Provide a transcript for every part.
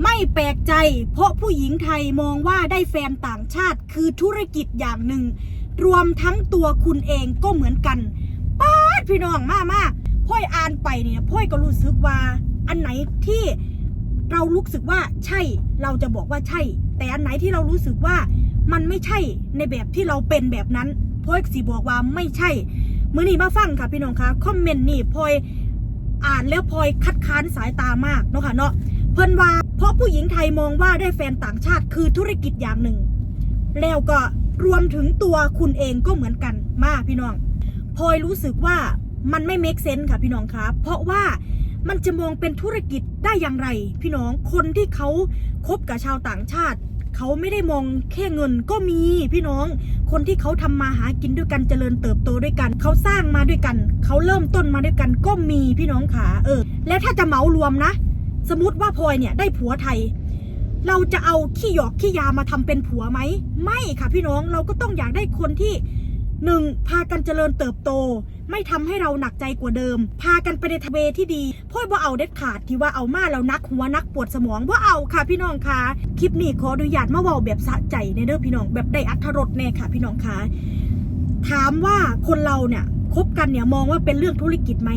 ไม่แปลกใจ เพราะผู้หญิงไทยมองว่าได้แฟนต่างชาติคือธุรกิจอย่างหนึ่ง รวมทั้งตัวคุณเองก็เหมือนกันป้าดพี่น้องมากมากพ่อยอ่านไปเนี่ยพ่อยก็รู้สึกว่า อันไหนที่เรารู้สึกว่าใช่เราจะบอกว่าใช่ แต่อันไหนที่เรารู้สึกว่ามันไม่ใช่ในแบบที่เราเป็นแบบนั้นพ่อยสิบอกว่าไม่ใช่เมื่อนี้มาฟังค่ะพี่น้องคะคอมเมนต์นี่พ่อยอ่านแล้วพลอยคัดค้านสายตามากเนาะค่ะเนาะ เพิ่นว่า เพราะผู้หญิงไทยมองว่าได้แฟนต่างชาติคือธุรกิจอย่างหนึ่ง แล้วก็รวมถึงตัวคุณเองก็เหมือนกันมาพี่น้องพลอยรู้สึกว่ามันไม่เมคเซนส์ค่ะพี่น้องคะเพราะว่ามันจะมองเป็นธุรกิจได้อย่างไร พี่น้องคนที่เขาคบกับชาวต่างชาติ เขาไม่ได้มองแค่เงินก็มีพี่น้อง คนที่เขาทำมาหากินด้วยกันเจริญเติบโตด้วยกัน เขาสร้างมาด้วยกัน เขาเริ่มต้นมาด้วยกันก็มีพี่น้องขาเออ แล้วถ้าจะเหมารวมนะ สมมติว่าพลอยเนี่ยได้ผัวไทย เราจะเอาขี้หยอกขี้ยามาทำเป็นผัวไหม ไม่ค่ะพี่น้องเราก็ต้องอยากได้คนที่หนึ่งพากันเจริญเติบโต ไม่ทำให้เราหนักใจกว่าเดิม พากันไปในทะเวที่ดีพ่อยว่าเอาเด็ดขาดที่ว่าเอามาแล้วนักหัวนักปวดสมองว่าเอาค่ะพี่น้องคะคลิปนี้ขออนุญาตมาเว้าแบบสะใจในเด้อพี่น้องแบบได้อัธรสแน่ค่ะ พี่น้องคะถามว่าคนเราเนี่ยคบกันเนี่ยมองว่าเป็นเรื่องธุรกิจไหม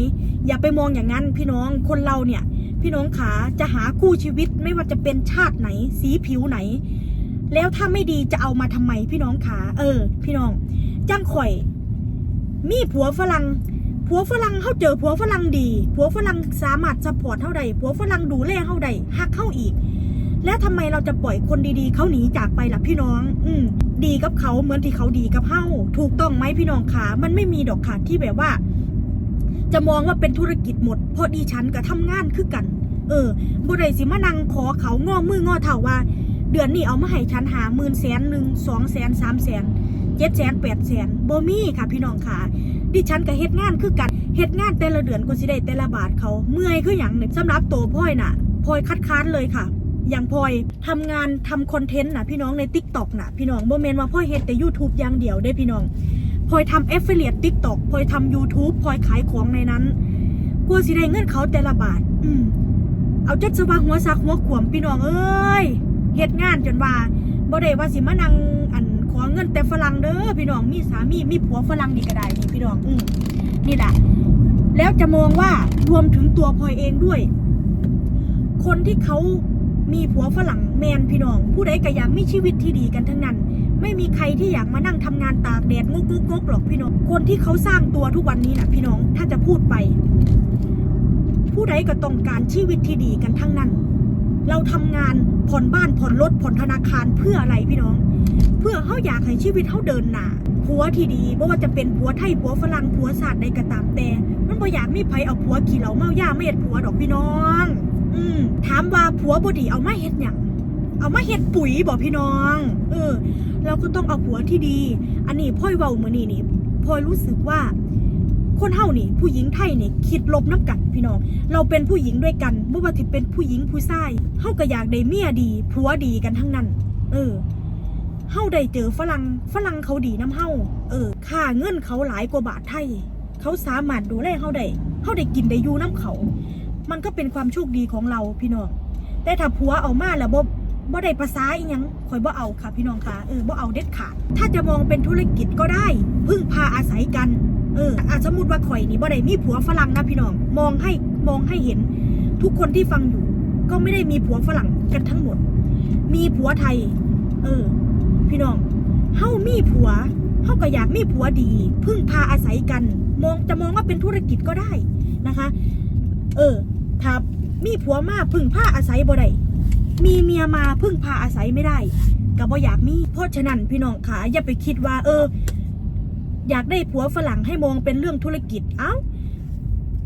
อย่าไปมองอย่างนั้นพี่น้องคนเราเนี่ย พี่น้องขาจะหาคู่ชีวิตไม่ว่าจะเป็นชาติไหน สีผิวไหน แล้วถ้าไม่ดีจะเอามาทำไมพี่น้องขาเออ พี่น้องจังข่อย มีผัวฝรั่งผัวฝรั่งเขาเจอผัวฝรั่งดี ผัวฝรั่งสามารถซัพพอร์ตเท่าใดผัวฝรั่งดูแลเท่าใดฮักเข้าอีก แล้วทำไมเราจะปล่อยคนดีๆเขาหนีจากไปล่ะพี่น้อง อืมดีกับเขาเหมือนที่เขาดีกับเฮาถูกต้องไหมพี่น้องขามันไม่มีดอกขาดที่แบบว่า จะมองว่าเป็นธุรกิจหมด เพราะดิฉันก็ทำงานคือกัน เออบ่ได้สิมานั่งขอเขางอมืองอเท่าว่า เดือนนี้เอามาให้ฉันหาหมื่นแสนหนึ่งสองแสนสามแสนเจ็ดแสนแปดแสนบ่มีค่ะพี่น้องค่ะ ดิฉันก็เฮ็ดงานคือกันเฮ็ดงานแต่ละเดือนก็สิได้แต่ละบาทเขาเมื่อยคืออย่างหนึ่งสำหรับตัวพ่อยน่ะพลอยคัดค้านเลยค่ะ อย่างพลอยทำงานทำคอนเทนต์น่ะพี่น้องใน t ิ k t o k น่ะพี่น้องบ่แม่นว่าพ่อยเฮ็ดแต่ YouTube อย่างเดียวได้พี่น้อง พลอยทำ affiliate TikTok พลอยทำ YouTube พลอยขายของในนั้นกลัวสิได้เงินเขาแต่ละบาท อืมเอาจัดสว่าหัวซักหัวขวมพี่น้องเอ้ยเฮ็ดงานจนว่าบ่ได้ว่าสิมานั่งอันขอเงินแต่ฝรั่งเด้อพี่น้องมีสามีมีผัวฝรั่งนี่ก็ได้นี่พี่น้องอืมนี่แหละแล้วจะมองว่ารวมถึงตัวพลอยเองด้วย คนที่เขามีผัวฝรั่งแมนพี่น้อง ผู้ใดก็อยากมีชีวิตที่ดีกันทั้งนั้น ไม่มีใครที่อยากมานั่งทำงานตากแดดงกงกงกหรอกพี่น้อง คนที่เขาสร้างตัวทุกวันนี้นะพี่น้องถ้าจะพูดไป ผู้ใดก็ต้องการชีวิตที่ดีกันทั้งนั้น เราทำงานผ่อนบ้านผ่อนรถผ่อนธนาคารเพื่ออะไรพี่น้อง เพื่อเขาอยากให้ชีวิตเขาเดินหน้าผัวที่ดีไม่ว่าจะเป็นผัวไทยผัวฝรั่งผัวศาสตร์ใดก็ตามแต่ มันบ่อยากมีไผเอาผัวขี่เหล้าเมาย่าไม่เห็ดผัวดอกพี่น้อง อืมถามว่าผัวบดีเอามาเฮ็ดหยัง เอามาเฮ็ดปุ๋ยบอกพี่น้อง เออ เราก็ต้องเอาผัวที่ดี อันนี้พ่อยเว้ามือนี่นี่พ่อยรู้สึกว่า คนเฮานี่ ผู้หญิงไทยนี่คิดลบน้ำกัดพี่น้อง เราเป็นผู้หญิงด้วยกันไม่ว่าจะเป็นผู้หญิงผู้ชายเฮาก็อยากได้เมียดีผัวดีกันทั้งนั้น เออเฮาได้เจอฝรั่งฝรั่งเขาดีน้ำเฮาเออค่าเงินเขาหลายกว่าบาทไทย เขาสามารถดูแลเฮาได้เฮาได้กินได้อยู่น้ำเขา มันก็เป็นความโชคดีของเราพี่น้องแต่ถ้าผัวเอามาแล้วบ่ บ่ได้ภาษาอีหยังข่อยบ่เอาค่ะพี่น้องค่ะเออบ่เอาเด็ดขาดถ้าจะมองเป็นธุรกิจก็ได้พึ่งพาอาศัยกันเอออาสมมติว่าข่อยนี่บ่ได้มีผัวฝรั่งนะพี่น้องมองให้มองให้เห็น ทุกคนที่ฟังอยู่ ก็ไม่ได้มีผัวฝรั่งกันทั้งหมด มีผัวไทย เออ พี่น้องเฮามีผัวเฮาก็อยากมีผัวดี พึ่งพาอาศัยกัน มองจะมองว่าเป็นธุรกิจก็ได้นะคะ เออถ้ามีผัวมาพึ่งพาอาศัยบ่ได้ มีเมียมาพึ่งพาอาศัยไม่ได้ก็บ่อยากมีเพราะฉะนั้นพี่น้องขาอย่าไปคิดว่า เออ อยากได้ผัวฝรั่งให้มองเป็นเรื่องธุรกิจเอ้า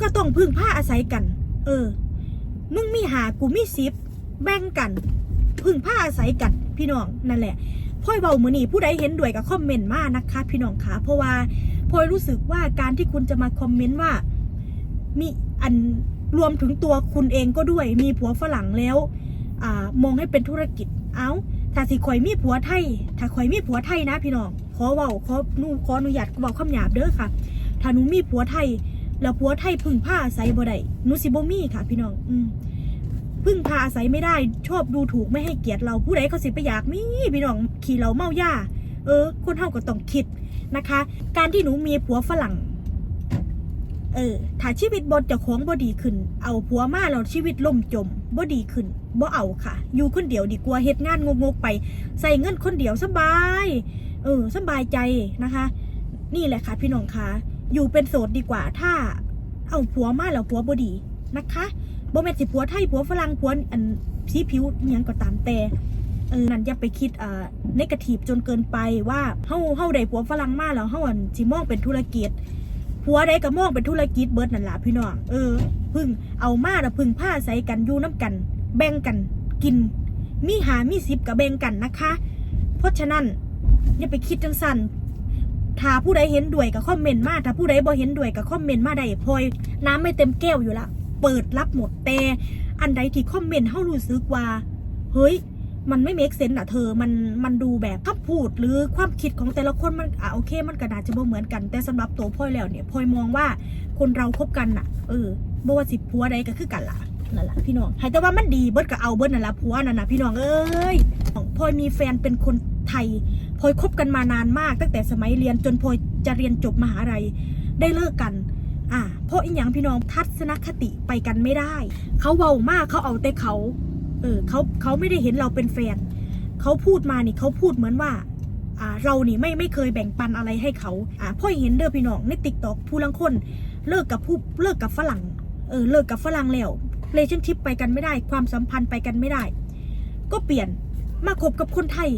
ก็ต้องพึ่งพาอาศัยกัน เออ มึงมีหากูมีสิบแบ่งกัน พึ่งพาอาศัยกัน พี่น้องนั่นแหละพ่อยเบามือนี่ผู้ใดเห็นด้วยกับคอมเมนต์มานะคะ พี่น้องคะเพราะว่าพลอยรู้สึกว่าการที่คุณจะมาคอมเมนต์ว่า มีอันรวมถึงตัวคุณเองก็ด้วย มีผัวฝรั่งแล้ว มองให้เป็นธุรกิจ เอ้าถ้าสิข่อยมีผัวไทย ถ้าข่อยมีผัวไทยนะพี่น้อง ขอเว้าขอหนูขออนุญาตเว้าคำหยาบเด้อค่ะ ถ้าหนูมีผัวไทย แล้วผัวไทยพึ่งผ้าอาศัยบ่ได้หนูสิบ่มีค่ะ พี่น้อง อืมพึ่งพาอาศัยไม่ได้ ชอบดูถูกไม่ให้เกียรติเราผู้ใดเขาสิไปอยากมีพี่น้องขี่เราเมาย่า เออ คนเฮาก็ต้องคิดนะคะ การที่หนูมีผัวฝรั่ง เออ ถ้าชีวิตบนเจ้าของบ่ดีขึ้น เอาผัวมาแล้วชีวิตล่มจมบ่ดีขึ้นบ่เอาค่ะ อยู่คนเดียวดีกว่าเฮ็ดงานงกๆไป ใส่เงินคนเดียวสบาย เออสบายใจนะคะ นี่แหละค่ะ พี่น้องคะอยู่เป็นโสดดีกว่า ถ้า เอาผัวมาแล้วผัวบ่ดีนะคะบ่แม่นสิผัวไทยผัวฝรั่งผัวอันสีผิวอิหยังก็ตามแต่เออนั่นอย่าไปคิดเอ่อนกาทีฟจนเกินไปว่าเฮาเฮาได้ผัวฝรั่งมาแล้วเฮาอันสิมองเป็นธุรกิจ ผัวใดก็มองเป็นธุรกิจเบิดนั่นล่ะพี่น้องเออพึ่งเอามาแล้วพึ่งผ้าใส่กันอยู่น้ำกัน แบ่งกันกิน มีหามีสิบกับแบ่งกันนะคะ เพราะฉะนั้นอย่าไปคิดจังสันถ้าผู้ใดเห็นด้วยกับคอมเมนต์มาถ้าผู้ใดบ่เห็นด้วยกับคอมเมนต์มาได้พลอยน้ำไม่เต็มแก้วอยู่ละ เปิดรับหมดแต่อันใดที่คอมเมนต์เฮารู้สึกว่า เฮ้ย มันไม่เมคเซนต์อะเธอ มันมันดูแบบคำพูดหรือความคิดของแต่ละคนมันอะโอเค มันก็น่าจะบ่เหมือนกัน แต่สำหรับตัวพ่อยแล้วเนี่ยพ่อยมองว่าคนเราคบกันน่ะ เออบ่ว่าสิผัวใดก็คือกันล่ะนั่นแหละพี่น้องให้แต่ว่ามันดีเบิดก็เอาเบิดนั่นละผัวนั่นน่ะพี่น้องเอ้ยพ่อยมีแฟนเป็นคนไทยพ่อยคบกันมานานมาก ตั้งแต่สมัยเรียนจนพ่อยจะเรียนจบมหาลัยได้เลิกกันอ่าเพราะอีหยังพี่น้องทัศนคติไปกันไม่ได้ เขาเว้ามากเขาเอาแต่เขา เออเขาเขาไม่ได้เห็นเราเป็นแฟนเขาพูดมานี่เขาพูดเหมือนว่าอ่าเรานี่ไม่ไม่เคยแบ่งปันอะไรให้เขาอ่าพ่อเห็นเด้อพี่น้องในติ๊กตอกผู้ลังคนเลิกกับผู้เลิกกับฝรั่งเออเลิกกับฝรั่งแล้วเ a t i o n ชิพไปกันไม่ได้ ความสัมพันธ์ไปกันไม่ได้ ก็เปลี่ยนมาคบกับคนไทย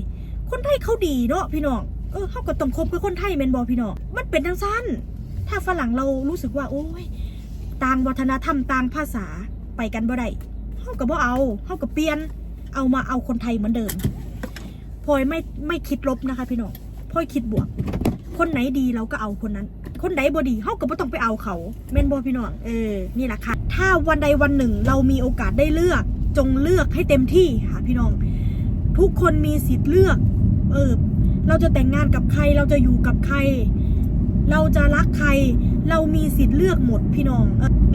คนไทยเขาดีเนาะพี่น้องเออเขาก็ต้องคบกับคนไทยแมนบอพี่น้องมันเป็นทั้งสั้นถ้าฝรั่งเรารู้สึกว่า โอ้ยต่างวัฒนธรรมต่างภาษาไปกันบ่ได้ เขาก็บ่เอาเขาก็เปลี่ยน เอามาเอาคนไทยเหมือนเดิมพลอยไม่ไม่คิดลบนะคะพี่น้องพลอยคิดบวก คนไหนดีเราก็เอาคนนั้น คนไหนบ่ดีเขาก็บ่ต้องไปเอาเขาแม่นบ่พี่น้องเออนี่แหละค่ะ ถ้าวันใดวันหนึ่งเรามีโอกาสได้เลือก จงเลือกให้เต็มที่ค่ะพี่น้อง ทุกคนมีสิทธิ์เลือก เออเราจะแต่งงานกับใครเราจะอยู่กับใคร เราจะรักใคร เรามีสิทธิ์เลือกหมดพี่น้อง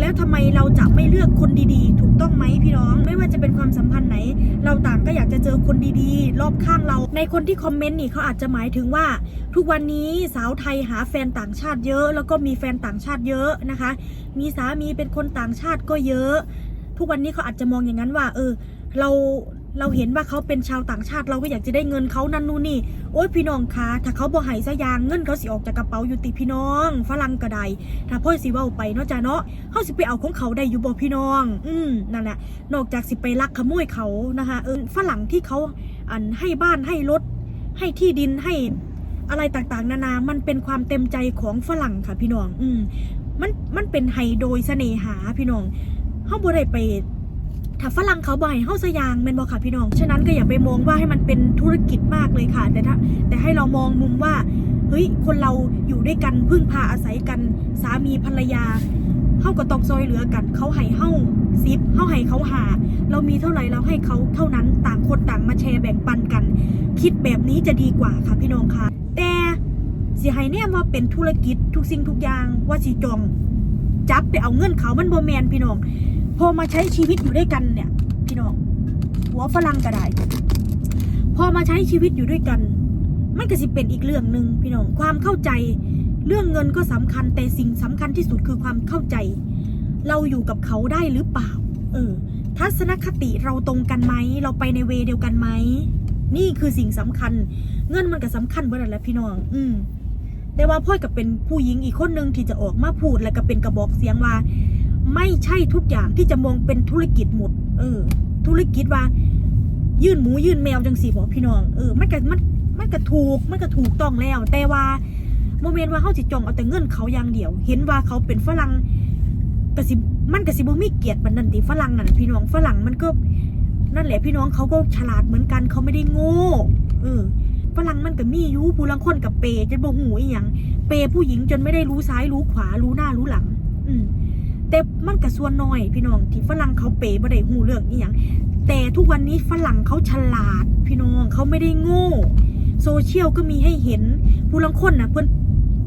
แล้วทำไมเราจะไม่เลือกคนดีๆ ถูกต้องไหมพี่น้อง ไม่ว่าจะเป็นความสัมพันธ์ไหน เราต่างก็อยากจะเจอคนดีๆ รอบข้างเรา ในคนที่คอมเมนต์นี่เขาอาจจะหมายถึงว่า ทุกวันนี้สาวไทยหาแฟนต่างชาติเยอะ แล้วก็มีแฟนต่างชาติเยอะนะคะ มีสามีเป็นคนต่างชาติก็เยอะ ทุกวันนี้เขาอาจจะมองอย่างนั้นว่า เออ เรา เราเห็นว่าเขาเป็นชาวต่างชาติ เราก็อยากจะได้เงินเขานั่นนู่นนี่ โอ้ยพี่น้องคะถ้าเขาบ่ให้ซะยางเงินเขาสิออกจากกระเป๋าอยู่ติพี่น้อง ฝรั่งก็ได้ถ้าพ่อสิเว้าไปเนาะจ้าเนาะเขาสิไปเอาของเขาได้อยู่บ่พี่น้อง อืมนั่นแหละนอกจากสิไปลักขโมยเขานะคะเออฝรั่งที่เขาอันให้บ้านให้รถ ให้ที่ดินให้อะไรต่างๆ นานา มันเป็นความเต็มใจของฝรั่งค่ะพี่น้อง อืมมันมันเป็นให้โดยเสน่หาพี่น้องเฮาบ่ได้ไป ถ้าฝรั่งเขาบ่ให้เฮาสยางแม่นบ่ค่ะพี่น้อง ฉะนั้นก็อย่าไปมองว่าให้มันเป็นธุรกิจมากเลยค่ะ แต่ถ้าแต่ให้เรามองมุมว่า เฮ้ย คนเราอยู่ด้วยกันพึ่งพาอาศัยกัน สามีภรรยาเฮาก็ต้องซอยเหลือกัน เขาให้เฮาซิปเฮาให้เขาหา เรามีเท่าไหร่เราให้เขาเท่านั้นต่างคนต่างมาแชร์แบ่งปันกัน คิดแบบนี้จะดีกว่าค่ะพี่น้องค่ะ แต่สิให้เนี่ยว่าเป็นธุรกิจทุกสิ่งทุกอย่างว่าสิจองจับไปเอาเงินเขามันโบแมนพี่น้อง พอมาใช้ชีวิตอยู่ด้วยกันเนี่ย พี่น้องหัวฝรั่งก็ได้ พอมาใช้ชีวิตอยู่ด้วยกัน มันก็สิเป็นอีกเรื่องหนึ่งพี่น้องความเข้าใจ เรื่องเงินก็สำคัญแต่สิ่งสำคัญที่สุดคือความเข้าใจ เราอยู่กับเขาได้หรือเปล่า เออ ทัศนคติเราตรงกันไหมเราไปในเวเดียวกันไหมนี่คือสิ่งสำคัญ เงินมันก็สำคัญเบ่นั่นแหละพี่น้อง อืมแต่ว่าพ่อยก็เป็นผู้หญิงอีกคนหนึ่งที่จะออกมาพูดและก็เป็นกระบอกเสียงว่า ไม่ใช่ทุกอย่างที่จะมองเป็นธุรกิจหมด เออ ธุรกิจว่า ยื่นหมูยื่นแมวจังสี่บอกพี่น้อง เออ มันก็มันมันก็ถูก มันก็ถูกต้องแล้ว แต่ว่าโมเมนต์ว่าเขาจิจองเอาแต่เงินเขาอย่างเดียว เห็นว่าเขาเป็นฝรั่งกสิมันกสิบมีเกียรติปานนั้นติฝรั่งนั่นพี่น้องฝรั่งมันก็นั่นแหละพี่น้องเขาก็ฉลาดเหมือนกันเขาไม่ได้โง่เออฝรั่งมันก็มียูผู้ลังคนกับเปย์จนบ่หูอีหยังเปย์ผู้หญิงจนไม่ได้รู้ซ้ายรู้ขวารู้หน้ารู้หลัง อืม แต่มันก็ส่วนน้อย พี่น้องที่ฝรั่งเขาเป๋บ่ได้หูเรื่องอีหยังแต่ทุกวันนี้ฝรั่งเขาฉลาด พี่น้องเขาไม่ได้โง่โซเชียลก็มีให้เห็นผู้ลังคนนะเพิ่น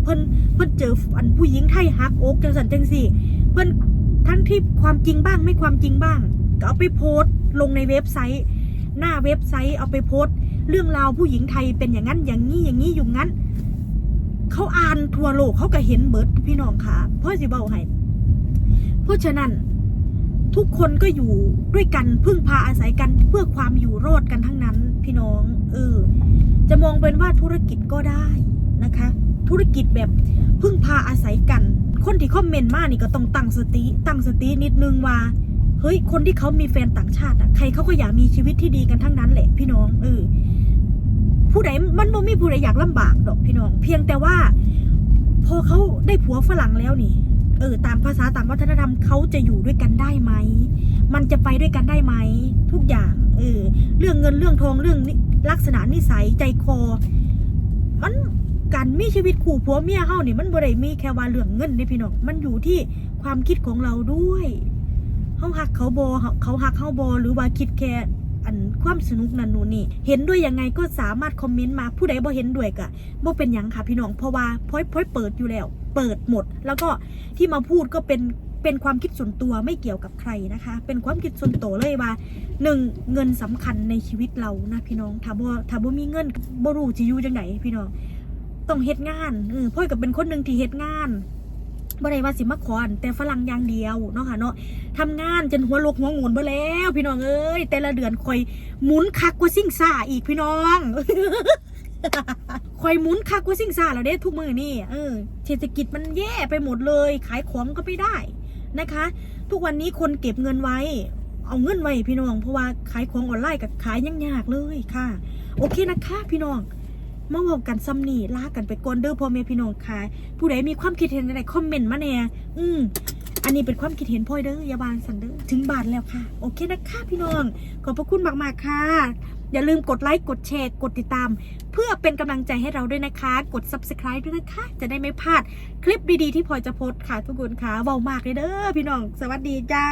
เพิ่นเพิ่นเจออันผู้หญิงไทยฮักอกจังสันจังสี่ เพิ่นทั้งที่ความจริงบ้างไม่ความจริงบ้าง ก็เอาไปโพสต์ลงในเว็บไซต์ หน้าเว็บไซต์เอาไปโพสต์ เรื่องราวผู้หญิงไทยเป็นอย่างนั้นอย่างนี้อย่างนี้อยู่งั้นเขาอ่านทั่วโลกเขาก็เห็นเบิร์ดพี่น้องค่ะพ่อสิเบาให้ ราะฉะนั้นทุกคนก็อยู่ด้วยกันพึ่งพาอาศัยกันเพื่อความอยู่รอดกันทั้งนั้น พี่น้องเออจะมองเป็นว่าธุรกิจก็ได้นะคะ ธุรกิจแบบพึ่งพาอาศัยกัน คนที่คอมเมนต์มานี่ก็ต้องตั้งสติตั้งสตินิดนึงว่าเฮ้ยคนที่เขามีแฟนต่างชาติอะใครเขาก็อยากมีชีวิตที่ดีกันทั้งนั้นแหละ พี่น้องเออผู้ใดมันบ่มีผู้ใดอยากลำบากดอกพี่น้อง เพียงแต่ว่า พอเขาได้ผัวฝรั่งแล้วนี่ เออตามภาษาตามวัฒนธรรมเขาจะอยู่ด้วยกันได้ไหม มันจะไปด้วยกันได้ไหม ทุกอย่าง เออ เรื่องเงินเรื่องทองเรื่องลักษณะนิสัยใจคอ มันการมีชีวิตคู่ผัวเมียเฮานี่มันบ่ได้มีแค่ว่าเรื่องเงินเด้พี่น้องมันอยู่ที่ความคิดของเราด้วยเฮาหักเขาบอเขาหักเฮาบอหรือว่าคิดแค่อันความสนุกนั่นนู่นนี่ เห็นด้วยยังไงก็สามารถคอมเมนต์มาผู้ใดบ่เห็นด้วยก็บ่เป็นหยังค่ะพี่น้องเพราะว่าพ้อยพ้อยเปิดอยู่แล้ว เปิดหมด แล้วก็ที่มาพูดก็เป็นเป็นความคิดส่วนตัวไม่เกี่ยวกับใครนะคะ เป็นความคิดส่วนตัวเลยว่าหนึ่งเงินสำคัญในชีวิตเรานะพี่น้องถ้าบ่ถ้าบ่มีเงินบ่รู้จะอยู่จังไดพี่น้องต้องเฮ็ดงานเออพ่อยก็เป็นคนหนึ่งที่เฮ็ดงานบ่ได้ว่าสิมาขอนแต่ฝรั่งอย่างเดียวเนาะค่ะเนาะทำงานจนหัวลกหัวงนบ่แล้ว พี่น้องเอ้ยแต่ละเดือนคอยหมุนคักกว่าซิ่งซ่าอีกพี่น้อง คอยหมุนคักกว่าซิ่งซาแล้วเด้ทุกมือนี่เออเศรษฐกิจมันแย่ไปหมดเลย ขายของก็ไม่ได้นะคะ ทุกวันนี้คนเก็บเงินไว้ เอาเงินไว้พี่น้อง เพราะว่าขายของออนไลน์กับขายยังยากเลยค่ะ โอเคนะคะพี่น้องมาบอกกันซ้ำนี่ลากันไปก่อนเด้อพ่อแม่พี่น้องค่ะ ผู้ใดมีความคิดเห็นอะไรคอมเมนต์มาแน่อืมอันนี้เป็นความคิดเห็นพ่อยเด้อยาบางสันเด้อถึงบาทแล้วค่ะ โอเคนะคะพี่น้อง ขอบพระคุณมากๆค่ะ อย่าลืมกดไลค์กดแชร์กดติดตาม เพื่อเป็นกำลังใจให้เราด้วยนะคะ กด subscribe ด้วยนะคะ จะได้ไม่พลาดคลิปดีๆที่พลอยจะโพสต์ค่ะทุกคนค่ะเบามากเลยเด้อพี่น้อง สวัสดีจ้า